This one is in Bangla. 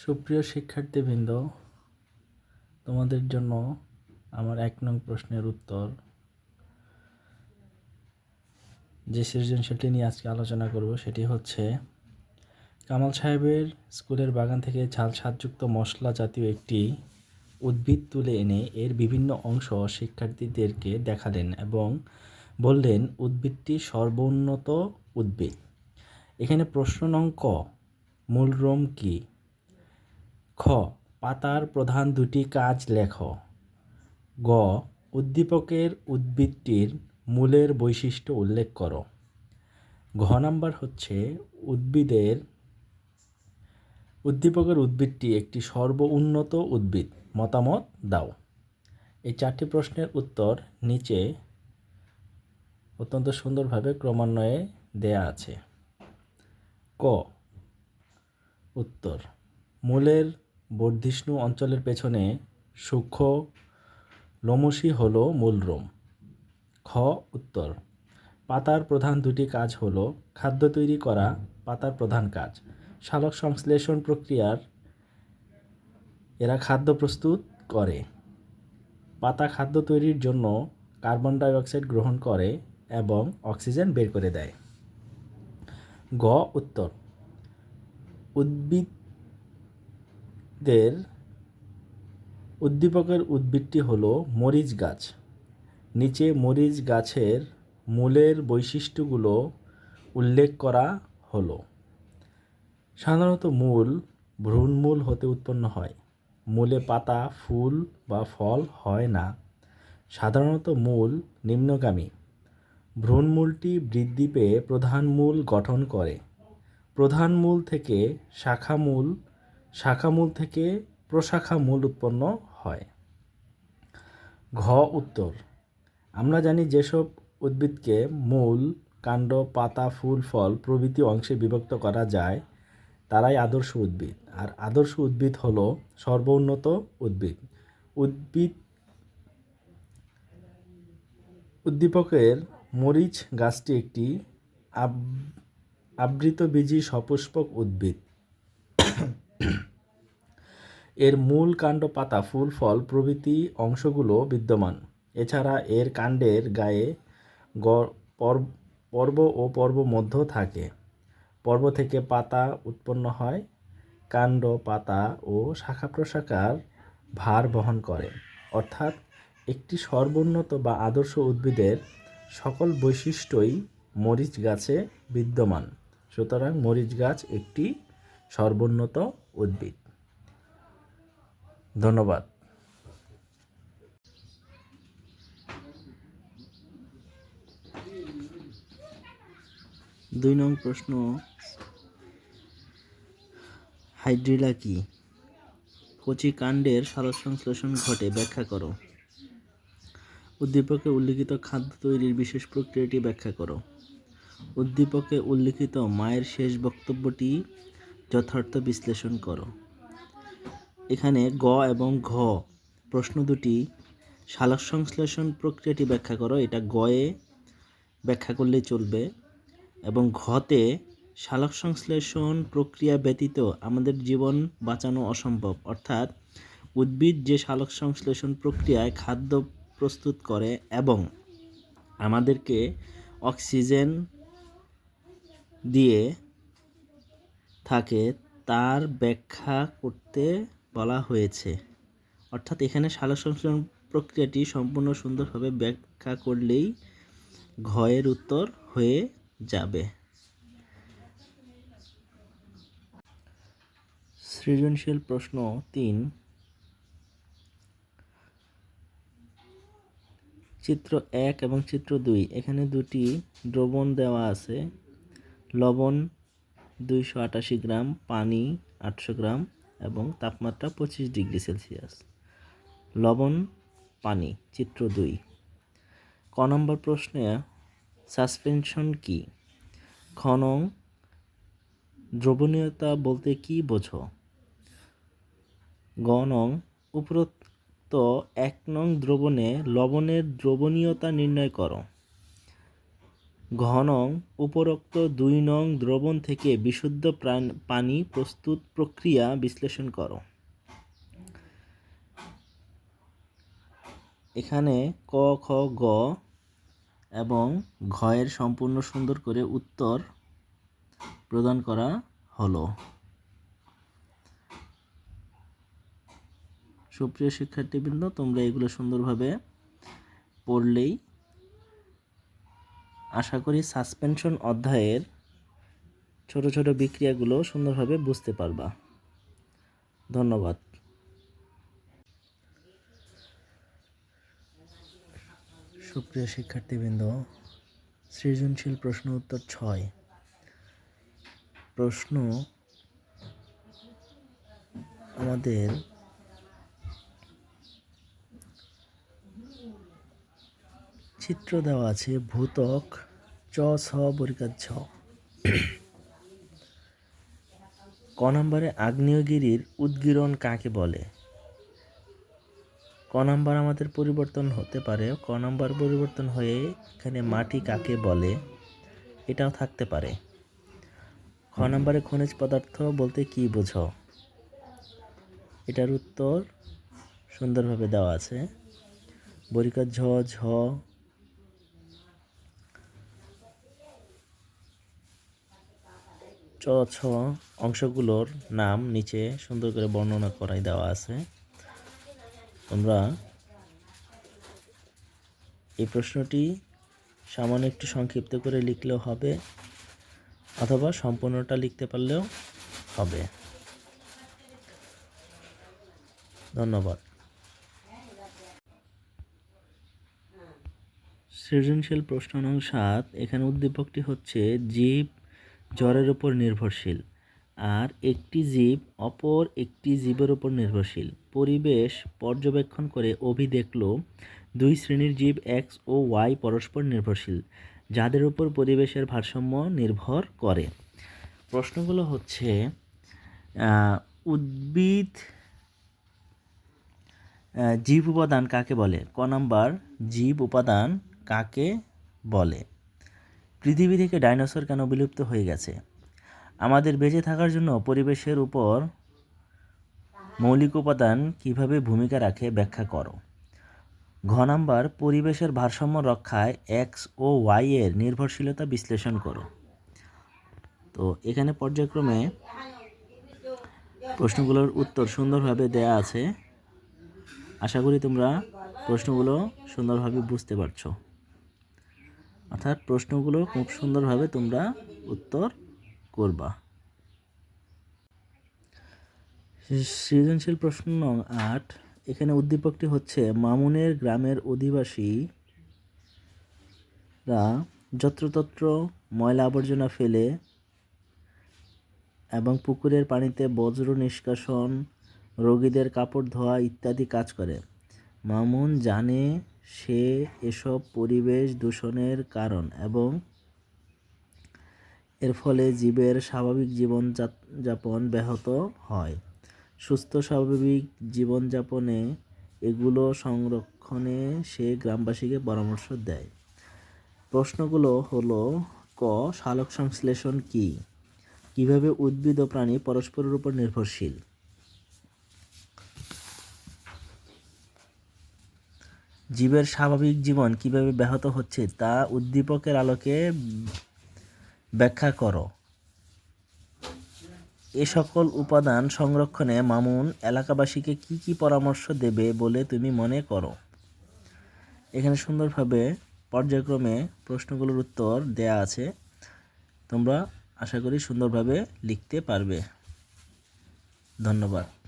সুপ্রিয় শিক্ষার্থীবৃন্দ, তোমাদের জন্য আমার এক নং প্রশ্নের উত্তর। যে সৃজনশীলটি নিয়ে আজকে আলোচনা করব সেটি হচ্ছে, কামাল সাহেবের স্কুলের বাগান থেকে ঝাল স্বাদযুক্ত মশলা জাতীয় একটি উদ্ভিদ তুলে এনে এর বিভিন্ন অংশ শিক্ষার্থীদেরকে দেখালেন এবং বললেন, উদ্ভিদটি সর্বোন্নত উদ্ভিদ। এখানে প্রশ্ন নং ক মূলরোম কী? খ, পাতার প্রধান দুটি কাজ লেখ। গ, উদ্দীপকের উদ্ভিদটির মূলের বৈশিষ্ট্য উল্লেখ করো। ঘ নাম্বার হচ্ছে উদ্ভিদের, উদ্দীপকের উদ্ভিদটি একটি সর্ব উন্নত উদ্ভিদ। মতামত দাও। এই চারটি প্রশ্নের উত্তর নিচে অত্যন্ত সুন্দরভাবে ক্রমান্বয়ে দেয়া আছে। ক, উত্তর। মূলের বর্ধিষ্ণু অঞ্চলের পেছনে সূক্ষ্ম লোমশী হল মূলরোম খ উত্তর। পাতার প্রধান দুটি কাজ হল খাদ্য তৈরি করা, পাতার প্রধান কাজ। সালোক সংশ্লেষণ প্রক্রিয়ার, এরা খাদ্য প্রস্তুত করে। পাতা খাদ্য তৈরির জন্য কার্বন ডাই অক্সাইড গ্রহণ করে এবং অক্সিজেন বের করে দেয়। গ উত্তর। উদ্ভিদদের উদ্দীপকের উদ্ভিদটি হল মরিচ গাছ। নিচে মরিচ গাছের মূলের বৈশিষ্ট্যগুলো উল্লেখ করা হলো। সাধারণত মূল ভ্রূণমূল হতে উৎপন্ন হয়। মূলে পাতা, ফুল বা ফল হয় না। সাধারণত মূল নিম্নগামী। ভ্রূণমূলটি বৃদ্ধি পেয়ে প্রধান মূল গঠন করে। প্রধান মূল থেকে শাখা মূল শাখা মূল থেকে প্রশাখা মূল উৎপন্ন হয়। ঘ উত্তর। আমরা জানি যেসব উদ্ভিদকে মূল, কাণ্ড, পাতা, ফুল, ফল প্রভৃতি অংশে বিভক্ত করা যায়, তারাই আদর্শ উদ্ভিদ। আর আদর্শ উদ্ভিদ হল সর্বোন্নত উদ্ভিদ। উদ্ভিদ উদ্দীপকের মরিচ গাছটি একটি আবৃতবীজী সপুষ্পক উদ্ভিদ। এর মূল কাণ্ড পাতা, ফুল, ফল প্রভৃতি অংশগুলো বিদ্যমান। এছাড়া এর কাণ্ডের গায়ে পর্ব ও পর্ব মধ্য থাকে। পর্ব থেকে পাতা উৎপন্ন হয়, কাণ্ড, পাতা ও শাখা প্রশাখার ভার বহন করে। অর্থাৎ একটি সর্বোন্নত বা আদর্শ উদ্ভিদের সকল বৈশিষ্ট্যই মরিচ গাছে বিদ্যমান। সুতরাং মরিচ গাছ একটি সর্বোন্নত উদ্ভিদ। ধন্যবাদ। দুই নং প্রশ্ন, হাইড্রিলা কি? কচি কাণ্ডের সালোকসংশ্লেষণ ঘটে, ব্যাখ্যা করো। উদ্দীপকে উল্লিখিত খাদ্য তৈরির বিশেষ প্রক্রিয়াটি ব্যাখ্যা করো। উদ্দীপকে উল্লিখিত মায়ের শেষ বক্তব্যটি যথার্থ বিশ্লেষণ করো। এখানে গ এবং ঘ, প্রশ্ন দুটি, সালোক সংশ্লেষণ প্রক্রিয়াটি ব্যাখ্যা করো। এটা গয়ে ব্যাখ্যা করলে চলবে এবং ঘতে সালোক সংশ্লেষণ প্রক্রিয়া ব্যতীত আমাদের জীবন বাঁচানো অসম্ভব। অর্থাৎ উদ্ভিদ যে সালোক সংশ্লেষণ প্রক্রিয়ায় খাদ্য প্রস্তুত করে এবং আমাদেরকে অক্সিজেন দিয়ে থাকে, তার ব্যাখ্যা করতে বলা হয়েছে। অর্থাৎ এখানে সালোকসংশ্লেষণ প্রক্রিয়াটি সম্পূর্ণ সুন্দরভাবে ব্যাখ্যা করলেই ঘয়ের উত্তর হয়ে যাবে। সৃজনশীল প্রশ্ন তিন। চিত্র এক এবং চিত্র দুই, এখানে দুটি দ্রবণ দেওয়া আছে, লবণ দুইশো আটাশি গ্রাম পানি, আটশো গ্রাম এবং তাপমাত্রা পঁচিশ ডিগ্রি সেলসিয়াস। লবণ, পানি, চিত্র দুই। ক নম্বর প্রশ্নে, সাসপেনশন কি? খনং দ্রবণীয়তা বলতে কি বোঝো? গ নং, উপরোক্ত এক নং দ্রবণে লবণের দ্রবণীয়তা নির্ণয় করো। ঘ নং উপরোক্ত দুই নং দ্রবণ থেকে বিশুদ্ধ পানি প্রস্তুত প্রক্রিয়া বিশ্লেষণ করো। এখানে ক, খ, গ এবং ঘয়ের সম্পূর্ণ সুন্দর করে উত্তর প্রদান করা হলো। সুপ্রিয় শিক্ষার্থীবৃন্দ, তোমরা এগুলো সুন্দরভাবে পড়লেই আশা করি সাসপেনশন অধ্যায়ের ছোট ছোট বিক্রিয়াগুলো সুন্দরভাবে বুঝতে পারবা। ধন্যবাদ। সুপ্রিয় শিক্ষার্থীবৃন্দ, সৃজনশীল প্রশ্ন উত্তর ছয়। প্রশ্ন আমাদের চিত্র দেওয়া আছে, ভূতক, চ ছ বরিকার ছ ক নম্বরে আগ্নেয়গিরির উদ্গীরণ কাকে বলে? ক নাম্বার আমাদের পরিবর্তন হতে পারে, ক নাম্বার পরিবর্তন হয়ে এখানে মাটি কাকে বলে? এটাও থাকতে পারে। খ নাম্বারে খনিজ পদার্থ বলতে কি বোঝো? এটার উত্তর সুন্দরভাবে দেওয়া আছে। বরিকার ঝ ঝ চ অংশগুলোর নাম নিচে সুন্দর করে বর্ণনা করাই দেওয়া আছে। তোমরা এই প্রশ্নটি সামান্য একটু সংক্ষিপ্ত করে লিখলেও হবে, অথবা সম্পূর্ণটা লিখতে পারলেও হবে। ধন্যবাদ। সৃজনশীল প্রশ্ন নং সাত, এখানে উদ্দীপকটি হচ্ছে জীব জ্বরের উপর নির্ভরশীল। আর একটি জীব অপর একটি জীবের উপর নির্ভরশীল। পরিবেশ পর্যবেক্ষণ করে অভি দেখল দুই শ্রেণির জীব এক্স ও ওয়াই পরস্পর নির্ভরশীল, যাদের উপর পরিবেশের ভারসাম্য নির্ভর করে। প্রশ্নগুলো হচ্ছে উদ্ভিদ জীব উপাদান কাকে বলে? ক নাম্বার, জীব উপাদান কাকে বলে? পৃথিবী থেকে ডাইনোসর কেন বিলুপ্ত হয়ে গেছে? আমাদের বেঁচে থাকার জন্য পরিবেশের উপর মৌলিক উপাদান কীভাবে ভূমিকা রাখে ব্যাখ্যা করো। ঘ নাম্বার, পরিবেশের ভারসাম্য রক্ষায় এক্স ও ওয়াই এর নির্ভরশীলতা বিশ্লেষণ করো। তো এখানে পর্যায়ক্রমে প্রশ্নগুলোর উত্তর সুন্দরভাবে দেয়া আছে। আশা করি তোমরা প্রশ্নগুলো সুন্দরভাবে বুঝতে পারছ। অর্থাৎ প্রশ্নগুলো খুব সুন্দরভাবে তোমরা উত্তর করবা। সৃজনশীল প্রশ্ন নং আট, এখানে উদ্দীপকটি হচ্ছে, মামুনের গ্রামের অধিবাসীরা যত্রতত্র ময়লা আবর্জনা ফেলে এবং পুকুরের পানিতে বজ্র নিষ্কাশন, রোগীদের কাপড় ধোয়া ইত্যাদি কাজ করে। মামুন জানে সে এসব পরিবেশ দূষণের কারণ এবং এর ফলে জীবের স্বাভাবিক জীবন যাপ- যাপন ব্যাহত হয়। সুস্থ স্বাভাবিক জীবনযাপনে এগুলো সংরক্ষণে সে গ্রামবাসীকে পরামর্শ দেয়। প্রশ্নগুলো হলো, ক সালোক সংশ্লেষণ কি? কীভাবে উদ্ভিদ ও প্রাণী পরস্পরের উপর নির্ভরশীল? জীবের স্বাভাবিক জীবন কীভাবে ব্যাহত হচ্ছে তা উদ্দীপকের আলোকে ব্যাখ্যা করো। এ সকল উপাদান সংরক্ষণে মামুন এলাকাবাসীকে কি কি পরামর্শ দেবে বলে তুমি মনে করো? এখানে সুন্দরভাবে পর্যায়ক্রমে প্রশ্নগুলোর উত্তর দেয়া আছে। তোমরা আশা করি সুন্দরভাবে লিখতে পারবে। ধন্যবাদ।